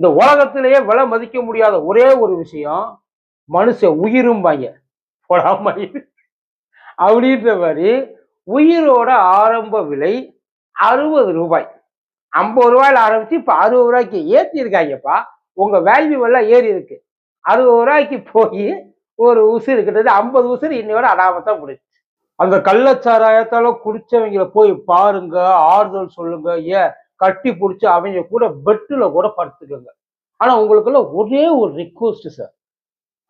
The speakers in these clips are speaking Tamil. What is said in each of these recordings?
இந்த உலகத்திலேயே விலை மதிக்க முடியாத ஒரே ஒரு விஷயம் மனுஷ உயிரும்பாங்க. பொறாம. அப்படின்ற மாதிரி உயிரோட ஆரம்ப விலை அறுபது ரூபாய். ஐம்பது ரூபாயில ஆரம்பிச்சு இப்ப அறுபது ரூபாய்க்கு ஏத்தி இருக்காங்கப்பா உங்க வேல்யூ எல்லாம் ஏறி இருக்கு. அறுபது ரூபாய்க்கு போய் ஒரு உசுறு கிட்டது ஐம்பது உசுறு இன்னையோட அடாமத்தான் முடிச்சு அந்த கள்ளச்சாராயத்தால குடிச்சவங்கள போய் பாருங்க ஆறுதல் சொல்லுங்க. ஏன் கட்டி பிடிச்சி அவங்க கூட பெட்டில் கூட படுத்துக்கோங்க. ஆனால் உங்களுக்குள்ள ஒரே ஒரு ரிக்வஸ்ட் சார்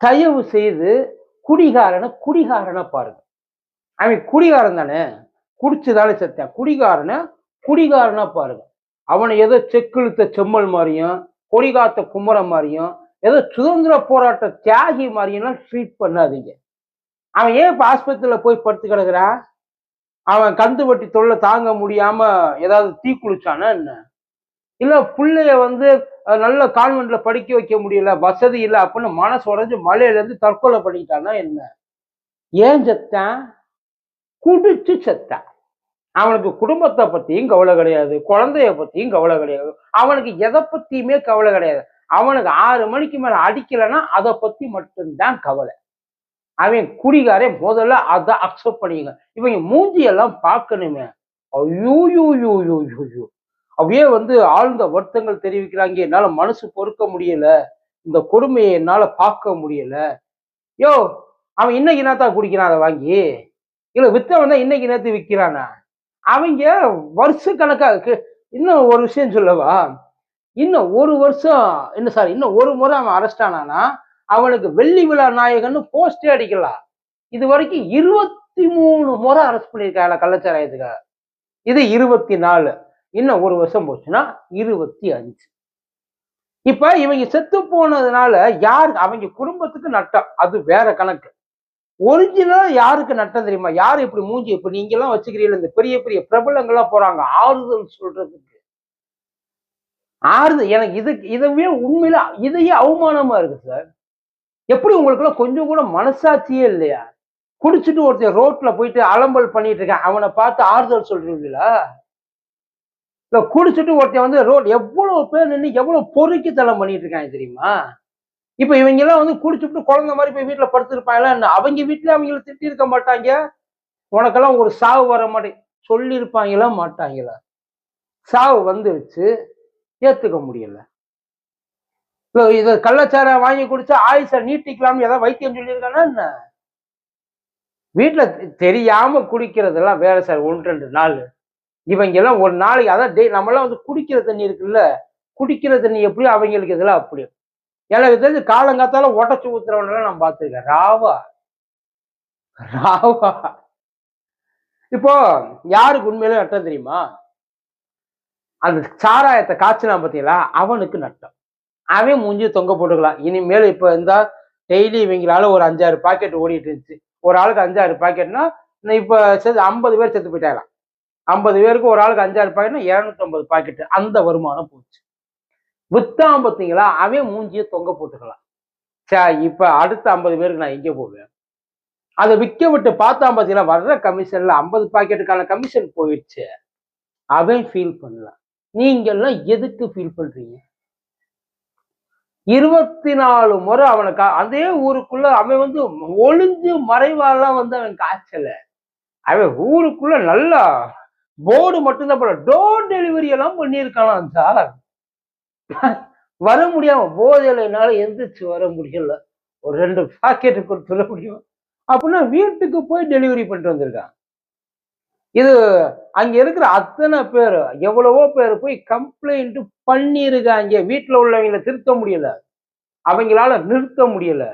தயவு செய்து குடிகாரனை குடிகாரனை பாருங்க. அவன் குடிகாரன் தானே? குடிச்சுதானே செத்தேன். குடிகாரனை குடிகாரனா பாருங்க. அவனை ஏதோ செக்கிழுத்த செம்மல் மாதிரியும் கொடிகாத்த குமர மாதிரியும் ஏதோ சுதந்திர போராட்ட தியாகி மாதிரியெல்லாம் ட்ரீட் பண்ணாதீங்க. அவன் ஏன் இப்போ ஆஸ்பத்திரியில் போய் படுத்து கிடக்குறான் அவன் கந்து வட்டி தொல்லை தாங்க முடியாம ஏதாவது தீ குளிச்சானா என்ன? இல்ல பிள்ளைய வந்து நல்ல கான்வென்ட்ல படிக்க வைக்க முடியல வசதி இல்லை அப்படின்னு மனசு உடஞ்சு மலையில இருந்து தற்கொலை பண்ணிக்கிட்டானா என்ன? ஏன் செத்தான் குடிச்சு செத்தான் அவனுக்கு குடும்பத்தை பத்தியும் கவலை கிடையாது குழந்தைய பத்தியும் கவலை கிடையாது அவனுக்கு எதை பத்தியுமே கவலை கிடையாது. அவனுக்கு ஆறு மணிக்கு மேல அடிக்கலைன்னா அதை பத்தி மட்டும்தான் கவலை. அவன் குடிகாரே முதல்ல அதை அக்செப்ட் பண்ணிங்க இவங்க மூஞ்சியெல்லாம் பார்க்கணுமே. ஐயோ அப்படியே வந்து ஆழ்ந்த வருத்தங்கள் தெரிவிக்கிறாங்க. என்னால் மனசு பொறுக்க முடியல. இந்த கொடுமையை என்னால் பார்க்க முடியல. யோ அவன் இன்னைக்கு என்னத்தான் குடிக்கிறான் அதை வாங்கி? இல்லை வித்தவன் தான் இன்னைக்கு நேரத்து விற்கிறானா? அவங்க வருஷ கணக்காக இன்னும் ஒரு விஷயம் சொல்லவா? இன்னும் ஒரு வருஷம் என்ன சார் இன்னும் ஒரு முறை அவன் அரெஸ்ட் ஆனானா? அவனுக்கு வெள்ளி விழா நாயகன்னு போஸ்டே அடிக்கலாம். இது வரைக்கும் இருபத்தி மூணு முறை அரெஸ்ட் பண்ணியிருக்காங்க கள்ளச்சாராயத்துக்காக இது இருபத்தி நாலு இன்னும் ஒரு வருஷம் போச்சுன்னா இருபத்தி அஞ்சு இப்ப இவங்க செத்து போனதுனால யாரு அவங்க குடும்பத்துக்கு நட்டம். அது வேற கணக்கு. ஒரிஜினலா யாருக்கு நட்டம் தெரியுமா? யார் இப்படி மூஞ்சி இப்ப நீங்க எல்லாம் வச்சுக்கிறீங்க இந்த பெரிய பெரிய பிரபலங்கள்லாம் போறாங்க. ஆறுதல் சொல்றதுக்கு. ஆறுதல் எனக்கு இது இதுவே உண்மையில இதையே அவமானமா இருக்கு சார். எப்படி உங்களுக்குள்ள கொஞ்சம் கூட மனசாட்சியே இல்லையா? குடிச்சிட்டு ஒருத்தன் ரோட்ல போயிட்டு அலம்பல் பண்ணிட்டு இருக்கேன். அவனை பார்த்து ஆறுதல் சொல்றீங்களா? இல்ல குடிச்சிட்டு ஒருத்தன் வந்து ரோட் எவ்வளவு பேர் நின்று எவ்வளவு தளம் பண்ணிட்டு இருக்காங்க தெரியுமா? இப்ப இவங்க எல்லாம் வந்து குடிச்சுட்டு குழந்தை மாதிரி போய் வீட்டில் படுத்திருப்பாங்களா என்ன? அவங்க வீட்டில் அவங்கள திட்டி இருக்க மாட்டாங்க? உனக்கெல்லாம் ஒரு சாவு வர மாட்டே சொல்லியிருப்பாங்களா மாட்டாங்களா? சாவு வந்துருச்சு. ஏத்துக்க முடியல. இது கள்ளச்சாரம் வாங்கி குடிச்சா ஆயுச நீட்டிக்கலாம்னு ஏதாவது வைத்தியம் சொல்லியிருக்கானா என்ன? வீட்டுல தெ- தெரியாம குடிக்கிறதெல்லாம் வேற சார் ஒன்று ரெண்டு நாள் இவங்க எல்லாம் ஒரு நாளைக்கு அதான் டே நம்மளாம் வந்து குடிக்கிற தண்ணி இருக்குல்ல குடிக்கிற தண்ணி எப்படியோ அவங்களுக்கு இதெல்லாம் அப்படி? எனக்கு தெரிஞ்சு காலங்காத்தால உடச்சு ஊத்துறவனெல்லாம் நான் பார்த்துருக்கேன். ராவா. ராவா. இப்போ யாருக்கு உண்மையில நட்டம் தெரியுமா? அந்த சாராயத்தை காய்ச்சினா பார்த்தீங்களா? அவனுக்கு நட்டம். அவன் மூஞ்சி தொங்க போட்டுக்கலாம். இனிமேல் இப்போ இருந்தால் டெய்லி இவங்களால ஒரு அஞ்சாறு பாக்கெட் ஓடிட்டு இருந்துச்சு. ஒரு ஆளுக்கு அஞ்சாறு பாக்கெட்னா இப்போ செத்து ஐம்பது பேர் செத்து போயிட்டாங்களாம். ஐம்பது பேருக்கு ஒரு ஆளுக்கு அஞ்சாறு பாக்கெட்னா இரநூத்தம்பது பாக்கெட் அந்த வருமானம் போச்சு. வித்தான் பார்த்தீங்களா அவன் மூஞ்சியை தொங்க போட்டுக்கலாம். சார் இப்போ அடுத்த ஐம்பது பேருக்கு நான் எங்கே போவேன்? அதை விற்க விட்டு பார்த்தா பார்த்தீங்கன்னா வர்ற கமிஷனில் ஐம்பது பாக்கெட்டுக்கான கமிஷன் போயிடுச்சு. அவன் ஃபீல் பண்ணலாம். நீங்கள்லாம் எதுக்கு ஃபீல் பண்ணுறீங்க இருபத்தி நாலு முறை அவனுக்கு அதே ஊருக்குள்ள அவன் வந்து ஒளிஞ்சு மறைவாலாம் வந்து அவன் காய்ச்சல. அவன் ஊருக்குள்ள நல்லா போர்டு மட்டும்தான் போல டோர் டெலிவரி எல்லாம் பண்ணியிருக்கானாம் சார். வர முடியாம போதையில என்னால எந்திரிச்சு வர முடியல. ஒரு ரெண்டு பாக்கெட்டு சொல்ல முடியும் அப்படின்னா வீட்டுக்கு போய் டெலிவரி பண்ணிட்டு வந்திருக்கான். இது அங்க இருக்கிற அத்தனை பேர் எவ்வளவோ பேர் போய் கம்ப்ளைண்ட் பண்ணியிருக்காங்க வீட்டுல உள்ளவங்களை திருத்த முடியல. அவங்களால நிறுத்த முடியல.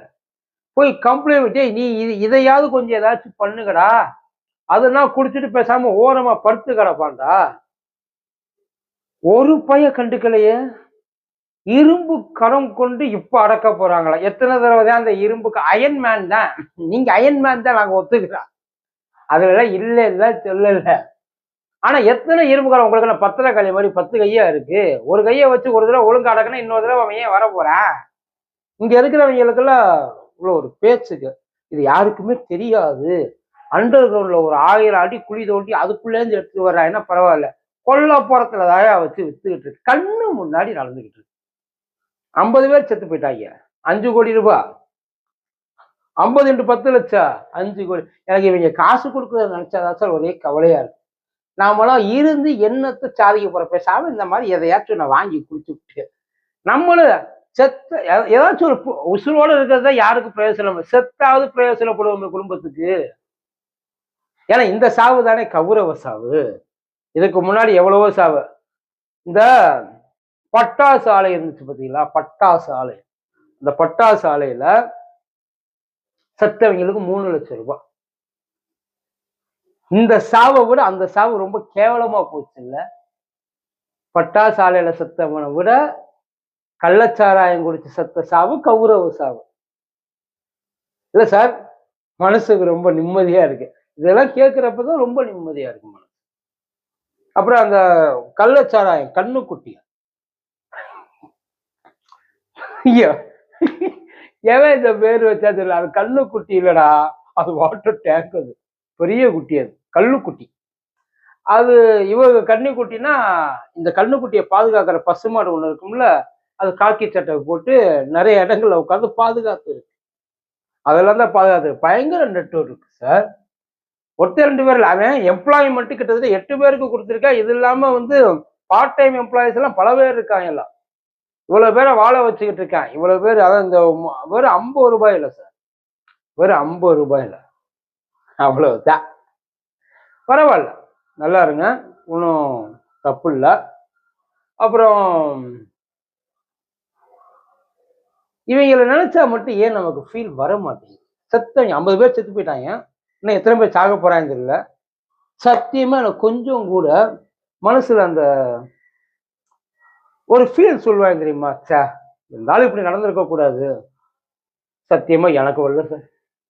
போய் கம்ப்ளைண்ட் நீ இது இதையாவது கொஞ்சம் ஏதாச்சும் பண்ணுங்கடா. அதெல்லாம் குடிச்சிட்டு பேசாம ஓரமா படுத்து கிடப்பான்டா. ஒரு பைய கண்டுக்கலையே. இரும்பு கரம் கொண்டு இப்ப அடக்க போறாங்களா? எத்தனை தடவை தான் அந்த இரும்புக்கு அயன் மேன் தான். நீங்க அயன் மேன் தான் நாங்க ஒத்துக்கிறோம். அதெல்லாம் இல்லை இல்லை சொல்லல. ஆனா எத்தனை இரும்புக்காரன் உங்களுக்கு நான் பத்திர களி மாதிரி பத்து கையா இருக்கு? ஒரு கையை வச்சு ஒரு தடவை ஒழுங்கா அடக்கணும் இன்னொரு தடவை அவன் ஏன் வர போறான் இங்க இருக்கிறவங்களுக்கெல்லாம் இவ்வளோ ஒரு பேச்சுக்கு. இது யாருக்குமே தெரியாது. அண்டர் கிரவுண்ட்ல ஒரு ஆயிரம் அடி குழி தோண்டி அதுக்குள்ளேருந்து எடுத்துட்டு வர்றாங்கன்னா பரவாயில்ல. கொல்லப்புறத்துல தாயா வச்சு வித்துக்கிட்டு இருக்கு. கண்ணு முன்னாடி நடந்துகிட்டு இருக்கு. ஐம்பது பேர் செத்து போயிட்டாங்க. அஞ்சு கோடி ரூபாய். ஐம்பது இன்ட்டு பத்து லட்சம் அஞ்சு கோடி. எனக்கு இவங்க காசு கொடுக்குறத நினைச்சாதான் சார் ஒரே கவலையாக இருக்கும் நாமெல்லாம் இருந்து என்னத்தை சாதிக்க போற பேசாம இந்த மாதிரி எதையாச்சும் நான் வாங்கி குடிச்சுட்டு நம்மளும் செத்த ஏதாச்சும் ஒரு உசுரோடு இருக்கிறது தான் யாருக்கு பிரயோசனம்? செத்தாவது பிரயோசனப்படுவோம் குடும்பத்துக்கு. ஏன்னா இந்த சாவு தானே கௌரவ சாவு. இதுக்கு முன்னாடி எவ்வளவோ சாவு. இந்த பட்டாசு ஆலை இருந்துச்சு பார்த்தீங்களா பட்டாசு ஆலை இந்த பட்டாசு ஆலையில செத்தவங்களுக்கு மூணு லட்சம் ரூபாய். இந்த சாவை விட அந்த சாவு ரொம்ப கேவலமா போச்சு இல்ல பட்டாசாலையில செத்தவனை விட கள்ளச்சாராயம் குடிச்சு செத்த சாவு கௌரவ சாவு. இல்ல சார் மனசுக்கு ரொம்ப நிம்மதியா இருக்கு. இதெல்லாம் கேட்கிறப்பதான் ரொம்ப நிம்மதியா இருக்கு மனசு. அப்புறம் அந்த கள்ளச்சாராயம் கண்ணுக்குட்டியா? ஐயோ. எவன் இந்த பேர் வச்சா தெரியல? அது குட்டி இல்லடா. அது வாட்டர் டேங்க் அது. பெரிய குட்டி அது. கல்லுக்குட்டி. அது இவங்க கன்னிக்குட்டினா இந்த கண்ணுக்குட்டியை பாதுகாக்கிற பசுமாடு ஒன்று இருக்கும்ல அது காக்கி சட்டை போட்டு நிறைய இடங்கள்ல உட்காந்து பாதுகாத்து இருக்கு. அதெல்லாம் தான் பாதுகாத்து பயங்கர நெட்வொர்க் இருக்கு சார் ஒருத்தர் ரெண்டு பேர் இல்லை. அவன் எம்ப்ளாய்மெண்ட்டு கிட்டத்தட்ட எட்டு பேருக்கு கொடுத்துருக்கா. இது இல்லாமல் வந்து பார்ட் டைம் எம்ப்ளாயிஸ் எல்லாம் பல பேர் இருக்காங்க எல்லாம். இவ்வளவு பேரை வாழ வச்சுக்கிட்டு இருக்கேன் இவ்வளவு பேர் அதான் இந்த வெறும் ஐம்பது ரூபாய் இல்லை சார். வெறும் ஐம்பது ரூபாய் இல்லை. அவ்வளோதான் பரவாயில்ல. நல்லா இருங்க. ஒன்றும் தப்பு இல்லை. அப்புறம் இவங்களை நினைச்சா மட்டும் ஏன் நமக்கு ஃபீல் வர மாட்டேங்குது சத்தம் ஐம்பது பேர் செத்து போயிட்டாங்க. இன்னும் எத்தனை பேர் சாக போறாங்க தெரியல. சத்தியமா எனக்கு கொஞ்சம் கூட மனசுல அந்த ஒரு ஃபீல் சொல்லுவாங்க தெரியுமா சே இருந்தாலும் இப்படி நடந்திருக்க கூடாது சத்தியமா எனக்கு வரல சார்